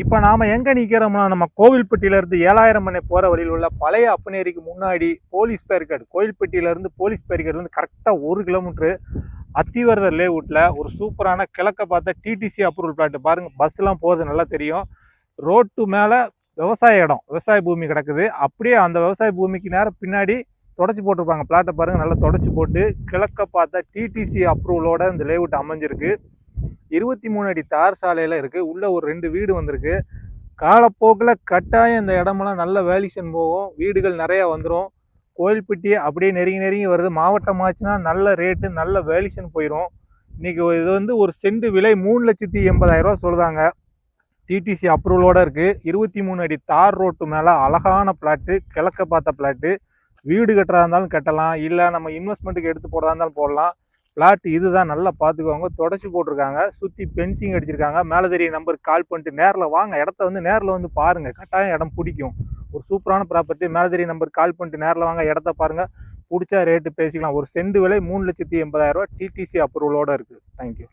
இப்போ நாம் எங்கே நிற்கிறோம்னா நம்ம கோவில்பட்டியிலேருந்து ஏழாயிரம் மணி போகிற வழியில் உள்ள பழைய அப்பனேரிக்கு முன்னாடி போலீஸ் பேரிகார்டு கோவில்பட்டியிலேருந்து போலீஸ் பேரிகார்டுலேருந்து கரெக்டாக ஒரு கிலோமீட்ரு அத்திவரதர் லேவுட்டில் ஒரு சூப்பரான கிழக்க பார்த்த டிடிசி அப்ரூவல் பிளாட்டு பாருங்கள் பஸ்லாம் போகிறது நல்லா தெரியும். ரோட்டு மேலே விவசாய இடம் விவசாய பூமி கிடக்குது. அப்படியே அந்த விவசாய பூமிக்கு நேரம் பின்னாடி தொடச்சி போட்டிருப்பாங்க. பிளாட்டை பாருங்கள் நல்லா தொடச்சி போட்டு கிழக்க பார்த்த டிடிசி அப்ரூவலோட இந்த லேவுட் அமைஞ்சிருக்கு. இருபத்தி மூணு அடி தார் சாலையில் இருக்குது உள்ளே ஒரு ரெண்டு வீடு வந்திருக்கு. காலப்போக்கில் கட்டாயம் இந்த இடமெல்லாம் நல்ல வேல்யூஷன் போகும். வீடுகள் நிறையா வந்துடும் கோயில்பட்டி அப்படியே நெருங்கி நெருங்கி வருது. மாவட்டம் ஆச்சுன்னா நல்ல ரேட்டு நல்ல வேல்யூஷன் போயிடும் இன்னைக்கு இது வந்து ஒரு செண்டு விலை மூணு லட்சத்தி எண்பதாயிரம் ரூபா டிடிசி அப்ரூவலோட இருக்குது இருபத்தி மூணு அடி தார் ரோட்டு மேலே அழகான பிளாட்டு கிழக்க பார்த்த பிளாட்டு. வீடு கட்டுறதா இருந்தாலும் கட்டலாம். இல்லை நம்ம இன்வெஸ்ட்மெண்ட்டுக்கு எடுத்து போடுறதா இருந்தாலும் போடலாம். பிளாட் இதுதான் நல்லா பார்த்துக்கோங்க. தொடச்சி போட்டிருக்காங்க. சுற்றி பென்சிங் அடிச்சிருக்காங்க. மேலே தெரிய நம்பருக்கு கால் பண்ணிட்டு நேரில் வாங்க. இடத்த வந்து நேரில் வந்து பாருங்கள் கட்டாயம் இடம் பிடிக்கும். ஒரு சூப்பரான ப்ராப்பர்ட்டி மேலே தெரிய நம்பருக்கு கால் பண்ணிட்டு நேரில் வாங்க. இடத்த பாருங்கள் பிடிச்சா ரேட்டு பேசிக்கலாம். ஒரு செண்டு விலை மூணு லட்சத்தி எண்பதாயிரரூவா டிடிசி அப்ரூவலோட இருக்குது தேங்க்யூ